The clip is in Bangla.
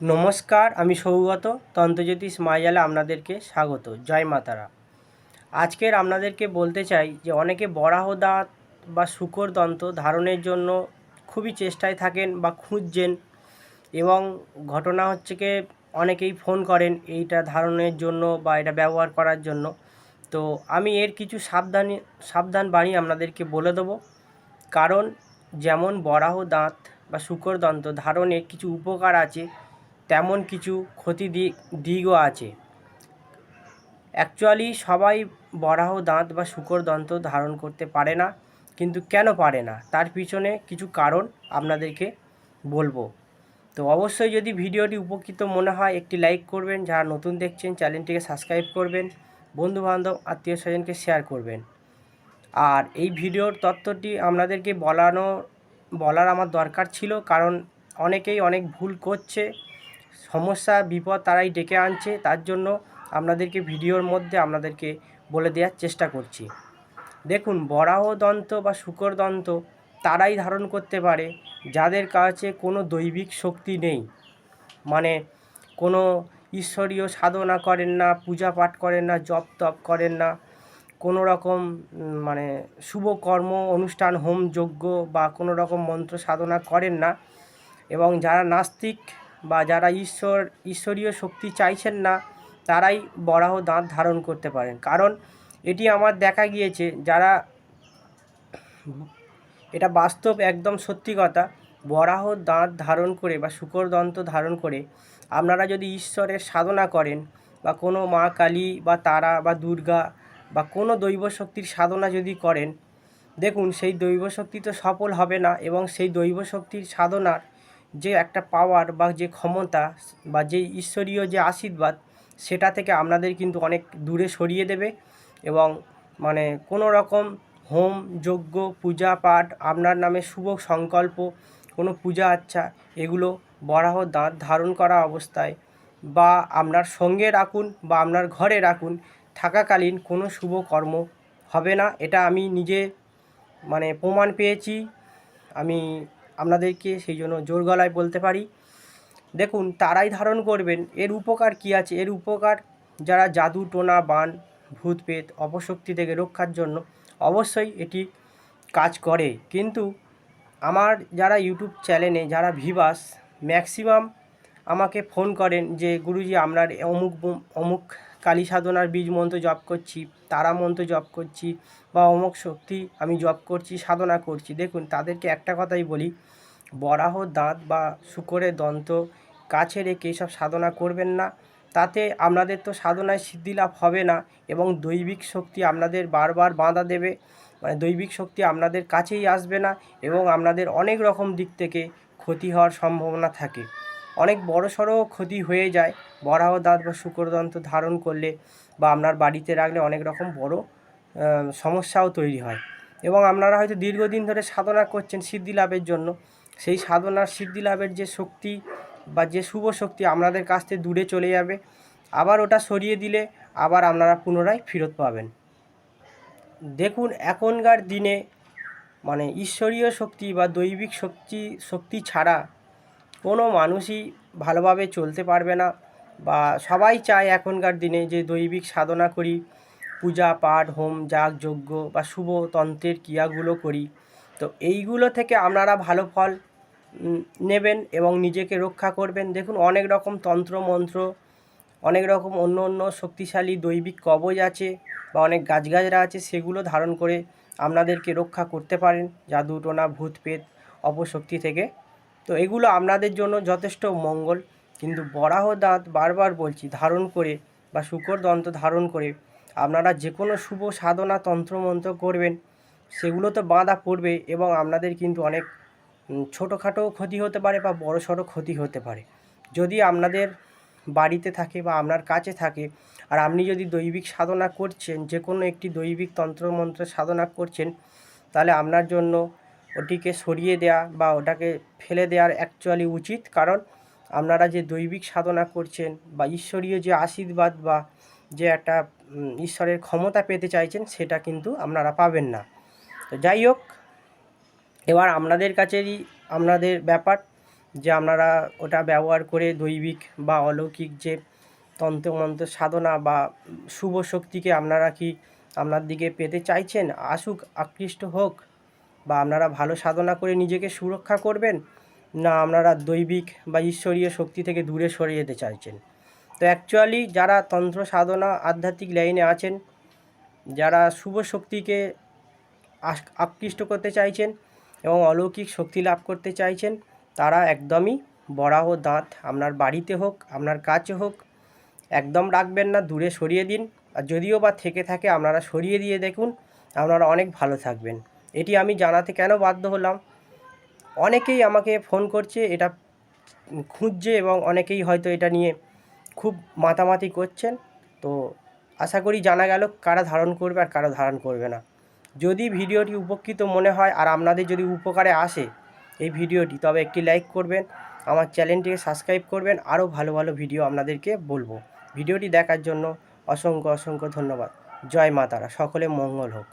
নমস্কার, আমি সৌগত, তন্ত্রজ্যোতিষ মায়ালে আপনাদেরকে স্বাগত। জয় মাতারা। আজকের আপনাদেরকে বলতে চাই যে, অনেকে বরাহ দাঁত বা শুকর দন্ত ধারণের জন্য খুবই চেষ্টায় থাকেন বা খুঁজছেন এবং ঘটনা হচ্ছে কি, অনেকেই ফোন করেন এইটা ধারণের জন্য বা এটা ব্যবহার করার জন্য। তো আমি এর কিছু সাবধানী, সাবধান বাণী আপনাদেরকে বলে দেবো। কারণ যেমন বরাহ দাঁত বা শুকর দন্ত ধারণে কিছু উপকার আছে তেমন কিছু ক্ষতি দিক দিকও আছে। অ্যাকচুয়ালি সবাই বরাহ দাঁত বা শুকর দন্ত ধারণ করতে পারে না, কিন্তু কেন পারে না? তার পিছনে কিছু কারণ আপনাদেরকে বলব। তো অবশ্যই যদি ভিডিওটি উপকৃত মনে হয়, একটি লাইক করবেন। যারা নতুন দেখছেন, চ্যানেলটিকে সাবস্ক্রাইব করবেন। বন্ধুবান্ধব, আত্মীয় স্বজনকে শেয়ার করবেন। আর এই ভিডিওর তত্ত্বটি আপনাদেরকে বলানো, বলার আমার দরকার ছিল, কারণ অনেকেই অনেক ভুল করছে। সমস্যা, বিপদ তারাই ডেকে আনছে। তার জন্য আপনাদেরকে ভিডিওর মধ্যে আপনাদেরকে বলে দেওয়ার চেষ্টা করছি। দেখুন, বরাহ দন্ত বা শুকর দন্ত তারাই ধারণ করতে পারে, যাদের কাছে কোনো দৈবিক শক্তি নেই। মানে কোনো ঈশ্বরীয় সাধনা করেন না, পূজা পাঠ করেন না, জপ তপ করেন না, কোনো রকম মানে শুভ কর্ম, অনুষ্ঠান, হোম, যজ্ঞ বা কোনো রকম মন্ত্র সাধনা করেন না। এবং যারা নাস্তিক বা যারা ঈশ্বর, ঈশ্বরীয় শক্তি চাইছেন না, তারাই বরাহ দাঁত ধারণ করতে পারেন। কারণ এটি আমার দেখা গিয়েছে, যারা এটা বাস্তব একদম সত্যি কথা, বরাহ দাঁত ধারণ করে বা শুকর দন্ত ধারণ করে, আপনারা যদি ঈশ্বরের সাধনা করেন বা কোনো মা কালী বা তারা বা দুর্গা বা কোনো দৈব শক্তির সাধনা যদি করেন, দেখুন সেই দৈব শক্তি তো সফল হবে না এবং সেই দৈব শক্তির সাধনার যে একটা পাওয়ার বা যে ক্ষমতা বা যে ঈশ্বরীয় যে আশীর্বাদ, সেটা থেকে আপনাদের কিন্তু অনেক দূরে সরিয়ে দেবে এবং মানে কোনো রকম হোম, যজ্ঞ, পূজা পাঠ, আপনার নামে শুভ সংকল্প, কোনো পূজা আচ্ছা এগুলো বরাহ দাঁত ধারণ করা অবস্থায় বা আপনার সঙ্গে রাখুন বা আপনার ঘরে রাখুন, থাকাকালীন কোনো শুভ কর্ম হবে না। এটা আমি নিজে মানে প্রমাণ পেয়েছি। আমি আপনাদেরকে সেই জন্য জোর গলায় বলতে পারি। দেখুন, তারাই ধারণ করবেন। এর উপকার কি আছে? এর উপকার যারা জাদু, টোনা, বান ভূত পেত অপশক্তি থেকে রক্ষার জন্য অবশ্যই এটি কাজ করে। কিন্তু আমার যারা ইউটিউব চ্যানেলে, যারা ভিভাস, ম্যাক্সিমাম আমাকে ফোন করেন যে, গুরুজি আপনার অমুক অমুক কালী সাধনার বীজ মন্ত্র জপ করছি। তারা মন্ত্র জপ করছি বা অমুক শক্তি আমি জপ করছি, সাধনা করছি। দেখুন, তাদেরকে একটা কথাই বলি, বরাহ দাঁত বা শুকরের দন্ত কাছে রেখে সব সাধনা করবেন না। তাতে আপনাদের তো সাধনায় সিদ্ধি লাভ হবে না এবং দৈবিক শক্তি আপনাদের বারবার বাঁধা দেবে। মানে দৈবিক শক্তি আপনাদের কাছেই আসবে না এবং আপনাদের অনেক রকম দিক থেকে ক্ষতি হওয়ার সম্ভাবনা থাকে। অনেক বড় সড়ো ক্ষতি হয়ে যায়। বরাহ দাঁত বা শুকরদন্ত ধারণ করলে বা আপনার বাড়িতে রাখলে অনেক রকম বড় সমস্যাও তৈরি হয়। এবং আপনারা হয়তো দীর্ঘদিন ধরে সাধনা করছেন সিদ্ধি লাভের জন্য। সেই সাধনার সিদ্ধি লাভের যে শক্তি বা যে শুভ শক্তি আপনাদের কাছ থেকে দূরে চলে যাবে। আবার ওটা সরিয়ে দিলে আবার আপনারা পুনরায় ফেরত পাবেন। দেখুন, এখনকার দিনে মানে ঈশ্বরীয় শক্তি বা দৈবিক শক্তি শক্তি ছাড়া কোনো মানুষই ভালোভাবে চলতে পারবে না বা সবাই চায় এখনকার দিনে যে দৈবিক সাধনা করি, পূজা, পাঠ, হোম, যাগ, যজ্ঞ বা শুভ তন্ত্রের ক্রিয়াগুলো করি। তো এইগুলো থেকে আপনারা ভালো ফল নেবেন এবং নিজেকে রক্ষা করবেন। দেখুন, অনেক রকম তন্ত্র, মন্ত্র, অনেক রকম অন্য অন্য শক্তিশালী দৈবিক কবজ আছে বা অনেক গাছগাছরা আছে, সেগুলো ধারণ করে আপনাদেরকে রক্ষা করতে পারেন। জাদু টোনা ভূত পেত অপশক্তি থেকে তো এগুলো আপনাদের জন্য যথেষ্ট মঙ্গল। কিন্তু বরাহ দাঁত বারবার বলছি, ধারণ করে বা শুকর দন্ত ধারণ করে আপনারা যে কোনো শুভ সাধনা তন্ত্রমন্ত্র করবেন, সেগুলো তো বাঁধা পড়বে এবং আপনাদের কিন্তু অনেক ছোটোখাটো ক্ষতি হতে পারে বা বড় সড়ো ক্ষতি হতে পারে। যদি আপনাদের বাড়িতে থাকে বা আপনার কাছে থাকে, আর আপনি যদি দৈবিক সাধনা করছেন যে কোনো একটি দৈবিক তন্ত্রমন্ত্র সাধনা করছেন, তাহলে আপনার জন্য ওটিকে সরিয়ে দেয়া বা ওটাকে ফেলে দেওয়ার অ্যাকচুয়ালি উচিত। কারণ আপনারা যে দৈবিক সাধনা করছেন বা ঈশ্বরীয় যে আশীর্বাদ বা যে একটা ঈশ্বরের ক্ষমতা পেতে চাইছেন, সেটা কিন্তু আপনারা পাবেন না। তো যাই হোক, এবার আপনাদের কাছেরই আপনাদের ব্যাপার যে আপনারা ওটা ব্যবহার করে দৈবিক বা অলৌকিক যে তন্ত্রমন্ত্র সাধনা বা শুভ শক্তিকে আপনারা কি আপনার দিকে পেতে চাইছেন? আসুক, আকৃষ্ট হোক বা আপনারা ভালো সাধনা করে নিজেকে সুরক্ষা করবেন, না আপনারা দৈবিক বা ঈশ্বরীয় শক্তি থেকে দূরে সরে যেতে চাইছেন। তো অ্যাকচুয়ালি যারা তন্ত্র সাধনা আধ্যাত্মিক লাইনে আছেন, যারা শুভ শক্তিকে আকৃষ্ট করতে চাইছেন এবং অলৌকিক শক্তি লাভ করতে চাইছেন, তারা একদমই বরাহ দাঁত আপনার বাড়িতে হোক, আপনার কাছে হোক, একদম রাখবেন না, দূরে সরিয়ে দিন। আর যদিও বা থেকে থাকে, আপনারা সরিয়ে দিয়ে দেখুন, আপনারা অনেক ভালো থাকবেন। এটি আমি জানাতে কেন বাধ্য হলাম? অনেকেই আমাকে ফোন করছে, এটা খুঁজছে এবং অনেকেই হয়তো এটা নিয়ে খুব মাতামাতি করছেন। তো আশা করি জানা গেল কারা ধারণ করবে আর কারা ধারণ করবে না। যদি ভিডিওটি উপকৃত মনে হয় আর আপনাদের যদি উপকারে আসে এই ভিডিওটি, তবে একটি লাইক করবেন, আমার চ্যানেলটিকে সাবস্ক্রাইব করবেন, আরও ভালো ভালো ভিডিও আপনাদেরকে বলব। ভিডিওটি দেখার জন্য অসংখ্য অসংখ্য ধন্যবাদ। জয় মাতারা সকলে মঙ্গল হোক।